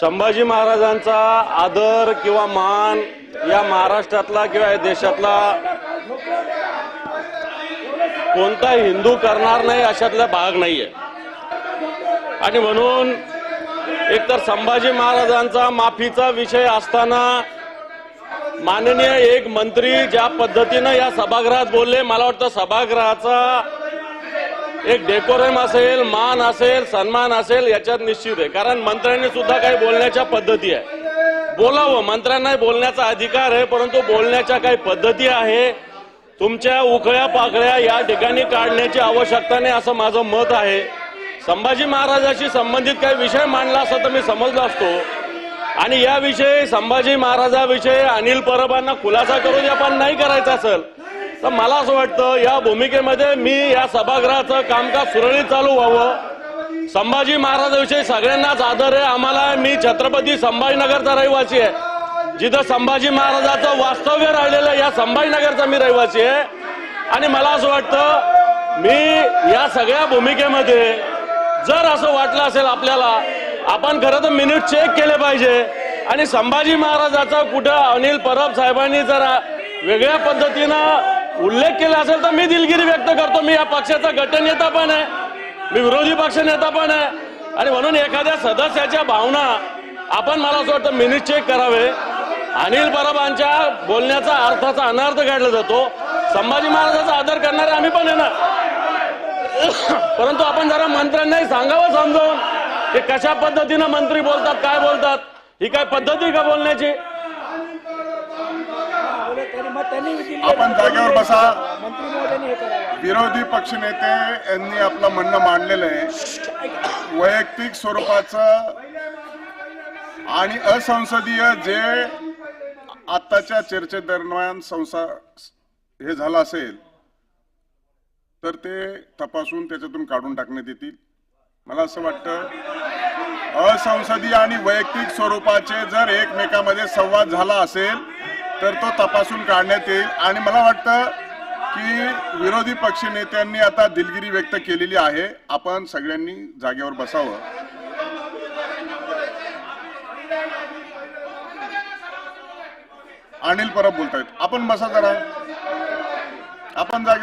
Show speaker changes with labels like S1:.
S1: संभाजी महाराजांचा आदर किंवा मान या महाराष्ट्रातला किंवा या देशातला कोणता हिंदू करणार नाही अशातला भाग नाहीये. आणि म्हणून एकतर संभाजी महाराजांचा माफीचा विषय असताना माननीय एक मंत्री ज्या पद्धतीनं या सभागृहात बोलले मला वाटतं सभागृहाचा एक डेकोरम असेल मान असेल सन्मान असेल याच्यात निश्चित आहे. कारण मंत्र्यांनी सुद्धा काही बोलण्याच्या पद्धती आहे. बोलावं. मंत्र्यांनाही बोलण्याचा अधिकार आहे परंतु बोलण्याच्या काही पद्धती आहे. तुमच्या उकळ्या पाकळ्या या ठिकाणी काढण्याची आवश्यकता नाही असं माझं मत आहे. संभाजी महाराजाशी संबंधित काही विषय मांडला असं तर मी समजलो असतो. आणि याविषयी संभाजी महाराजाविषयी अनिल परबांना खुलासा करू द्या पण नाही करायचा असेल. तर मला असं वाटतं या भूमिकेमध्ये मी या सभागृहाचं कामकाज सुरळीत चालू व्हावं. संभाजी महाराजाविषयी सगळ्यांनाच आदर आहे. आम्हाला मी छत्रपती संभाजीनगरचा रहिवासी आहे. जिथं संभाजी महाराजाचं वास्तव्य राहिलेलं या संभाजीनगरचा मी रहिवासी आहे. आणि मला असं वाटतं मी या सगळ्या भूमिकेमध्ये जर असं वाटलं असेल आपल्याला आपण खरं तर मिनिट चेक केले पाहिजे. आणि संभाजी महाराजाचा कुठं अनिल परब साहेबांनी जर वेगळ्या पद्धतीनं उल्लेख केला असेल तर मी दिलगिरी व्यक्त करतो. मी या पक्षाचा गटनेता पण आहे. मी विरोधी पक्ष नेता पण आहे. आणि म्हणून एखाद्या सदस्याच्या भावना आपण मला असं वाटतं मिनिट चेक करावे. अनिल परबांच्या बोलण्याचा अर्थाचा अनर्थ काढला जातो. संभाजी महाराजाचा आदर करणारे आम्ही पण आहे ना. परंतु आपण जरा मंत्र्यांनाही सांगावं समजावून की कशा पद्धतीनं मंत्री बोलतात काय बोलतात ही काय पद्धती का बोलण्याची?
S2: आपण जागेवर बसा. विरोधी पक्षनेते यांनी आपलं म्हणणं मांडलेलं आहे. वैयक्तिक स्वरूपाचं आणि असंसदीय जे आताच्या चर्चेदरम्यान संसा हे झालं असेल तर ते तपासून त्याच्यातून काढून टाकण्यात येतील. मला असं वाटतं असंसदीय आणि वैयक्तिक स्वरूपाचे जर एकमेकामध्ये संवाद झाला असेल तर तो तपासून काढण्यात येईल. आणि मला वाटतं की विरोधी पक्ष नेत्यांनी आता दिलगिरी व्यक्त केलेली आहे. आपण सगळ्यांनी जागेवर बसावं. अनिल परब बोलतायत. आपण बसा जरा. आपण जागेवर